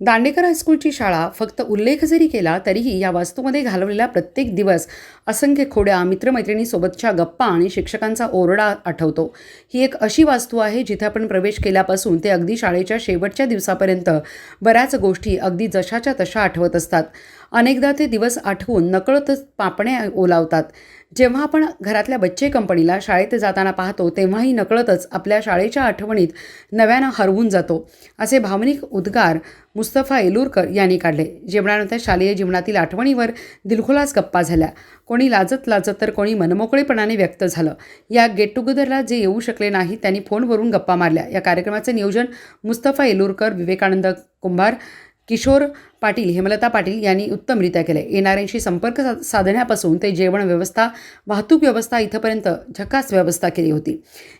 दांडेकर हायस्कूलची शाळा फक्त उल्लेख जरी केला तरीही या वास्तूमध्ये घालवलेला प्रत्येक दिवस असंख्य खोड्या मित्रमैत्रिणीसोबतच्या गप्पा आणि शिक्षकांचा ओरडा आठवतो. ही एक अशी वास्तू आहे जिथे आपण प्रवेश केल्यापासून ते अगदी शाळेच्या शेवटच्या दिवसापर्यंत बऱ्याच गोष्टी अगदी जशाच्या तशा आठवत असतात. अनेकदा ते दिवस आठवून नकळतच पापण्या ओलावतात. जेव्हा आपण घरातल्या बच्चे कंपनीला शाळेत जाताना पाहतो तेव्हाही नकळतच आपल्या शाळेच्या आठवणीत नव्यानं हरवून जातो असे भावनिक उद्गार मुस्तफा एलुरकर यांनी काढले. जेवणानंतर शालेय जीवनातील आठवणीवर दिलखुलास गप्पा झाल्या. कोणी लाजत लाजत तर कोणी मनमोकळेपणाने व्यक्त झालं. या गेट टुगेदरला जे येऊ शकले नाही त्यांनी फोनवरून गप्पा मारल्या. या कार्यक्रमाचे नियोजन मुस्तफा एलुरकर विवेकानंद कुंभार किशोर पाटील हेमलता पाटील यांनी उत्तमरित्या केले येणाऱ्यांशी संपर्क सा साधण्यापासून ते जेवण व्यवस्था वाहतूक व्यवस्था इथंपर्यंत झकास व्यवस्था केली होती.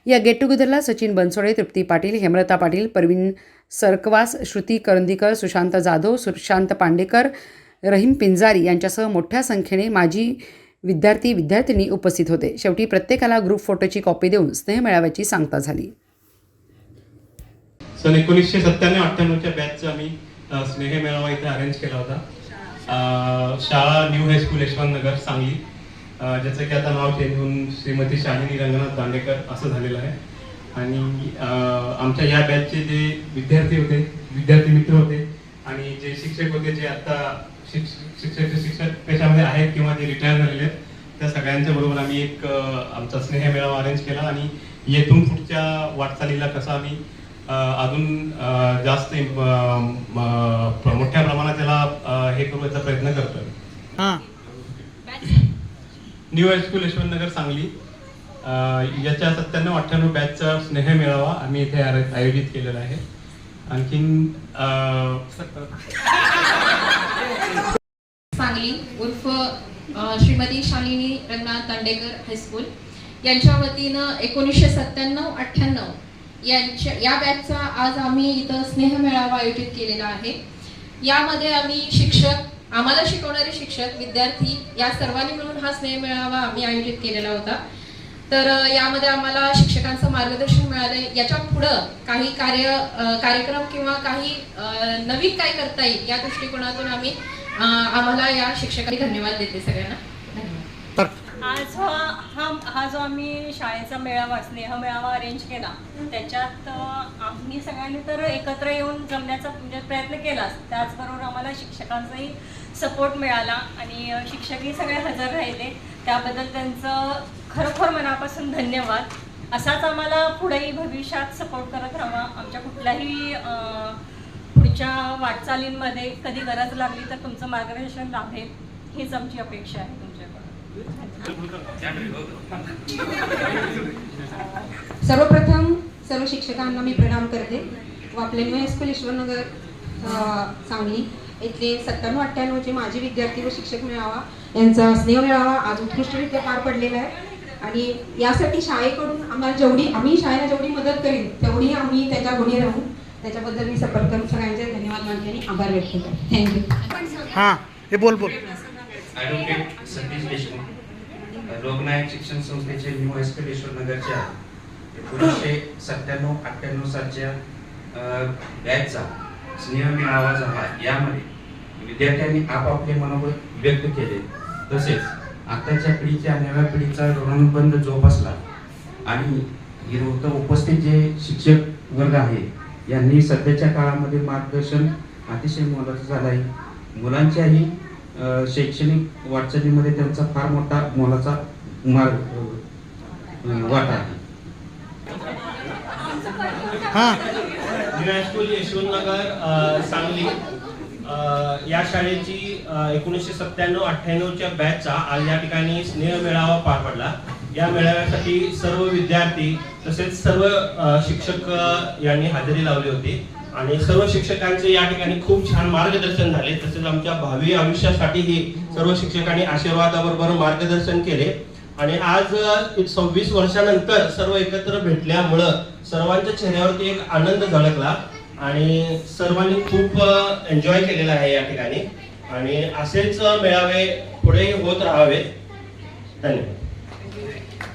या गेट टुगेदरला सचिन बनसोडे तृप्ती पाटील हेमलता पाटील परवीन सरकवास श्रुती करंदीकर सुशांत जाधव सुशांत पांडेकर रहीम पिंजारी यांच्यासह मोठ्या संख्येने माजी विद्यार्थी विद्यार्थिनी उपस्थित होते. शेवटी प्रत्येकाला ग्रुप फोटोची कॉपी देऊन स्नेह मेळाव्याची सांगता झाली. सन एकोणीसशे सत्त्याण्णव अठ्ठ्याण्णवच्या बॅचचं आम्ही स्नेह मेळावा इथे अरेंज केला होता. शाळा new high school Yashwant Nagar Sangli. ज्याचं की आता नाव चेंज होऊन श्रीमती शालिनी रंगनाथ दांडेकर असं झालेलं आहे. आणि आमच्या या बॅचचे जे विद्यार्थी होते विद्यार्थी मित्र होते आणि जे शिक्षक होते जे आता शिक्षक शिक्षक शिक्षक पेशामध्ये आहेत किंवा जे रिटायर झालेले आहेत त्या सगळ्यांच्या बरोबर आम्ही एक आमचा स्नेह मेळावा अरेंज केला आणि येथून पुढच्या वाटचालीला कसा आम्ही अजून जास्त मोठ्या प्रमाणात त्याला हे करू याचा प्रयत्न करतोय. हां. New high school Yashwant Nagar Sangli. याच्या सत्त्याण्णव अठ्ठ्याण्णव बॅचचा स्नेह मेळावा आम्ही इथे आर- आयोजित केलेला आहे. आणखीन सांगली उर्फ श्रीमती शालिनी रंगनाथ दांडेकर हायस्कूल. यांच्या वतीनं एकोणीसशे सत्त्याण्णव अठ्ठ्याण्णव यांच्या या बॅचचा आज आम्ही इथं स्नेह मेळावा आयोजित केलेला आहे. यामध्ये आम्ही शिक्षक आम्हाला शिकवणारे शिक्षक विद्यार्थी या सर्वांनी मिळून हा स्नेह मेळावा आम्ही आयोजित केलेला होता. तर यामध्ये आम्हाला शिक्षकांचं मार्गदर्शन मिळालंय. याच्या पुढं काही कार्य कार्यक्रम किंवा काही नवीन काय करता येईल या दृष्टिकोनातून आम्ही आम्हाला या शिक्षकांनी धन्यवाद देते सगळ्यांना धन्यवाद तर आज हा हा जो आम्ही शाळेचा मेळावा स्नेह मेळावा अरेंज केला त्याच्यात आम्ही सगळ्यांनी तर एकत्र येऊन जमण्याचा म्हणजे प्रयत्न केलाच. त्याचबरोबर आम्हाला शिक्षकांचाही सपोर्ट मिळाला आणि शिक्षकही सगळे हजर राहिले. त्याबद्दल त्यांचं खरोखर मनापासून धन्यवाद. असाच आम्हाला पुढेही भविष्यात सपोर्ट करत राहा आमच्या कुठल्याही पुढच्या वाटचालींमध्ये कधी गरज लागली तर तुमचं मार्गदर्शन लाभेल. हीच आमची अपेक्षा आहे तुमच्याकडून. सर्वप्रथम सर्व शिक्षकांना मी प्रणाम करते. व आपले न्यू हायस्कूल ईश्वरनगर सांगली इथले सत्त्याण्णव अठ्ठ्याण्णवचे माजी विद्यार्थी व शिक्षक मिळावा यांचा स्नेह मिळावा आज उत्कृष्टरित्या पार पडलेला आहे. आणि यासाठी शाळेकडून आम्हाला जेवढी आम्ही शाळेला जेवढी मदत करेल तेवढी आम्ही त्याच्या गुणी राहू. त्याच्याबद्दल मी सपर्क सगळ्यांचे धन्यवाद मानते आणि आभार व्यक्त करते. थँक्यू हां हे बोल बोल. ॲडव्होकेट सतीश देशमुख लोकनायक शिक्षण संस्थेचे न्यू हायस्कूल ईश्वरनगरच्या एकोणीसशे सत्त्याण्णव अठ्ठ्याण्णव सालच्या बॅचचा स्नेह मेळावा झाला. यामध्ये विद्यार्थ्यांनी आपापले मनोबल व्यक्त केले. तसेच आताच्या पिढीच्या नव्या पिढीचा ऋणबंध जोपासला. आणि इथं उपस्थित जे शिक्षक वर्ग आहे यांनी सध्याच्या काळामध्ये मार्गदर्शन अतिशय मोलाचं झालं आहे मुलांच्याही शैक्षणिक वाटचालीमध्ये त्यांचा फार मोठा मोलाचा मार्ग वाटा आहे. हां. न्यू हायस्कूल यशवंतनगर अ, सांगली. अ, या शाळेची एकोणीसशे सत्त्याण्णव अठ्ठ्याण्णवच्या बॅचचा आज या ठिकाणी स्नेह मेळावा पार पडला. या मेळाव्यासाठी सर्व विद्यार्थी तसेच सर्व शिक्षक यांनी हजेरी लावली होती. आणि सर्व शिक्षकांचे या ठिकाणी खूप छान मार्गदर्शन झाले. तसेच आमच्या भावी आयुष्यासाठीही सर्व शिक्षकांनी आशीर्वादाबरोबर मार्गदर्शन केले. आणि आज सव्वीस वर्षानंतर सर्व एकत्र भेटल्यामुळं सर्वांच्या चेहऱ्यावरती एक आनंद झळकला. आणि सर्वांनी खूप एन्जॉय केलेला आहे या ठिकाणी. आणि असेच मेळावे पुढेही होत राहावे धन्यवाद. Thank you.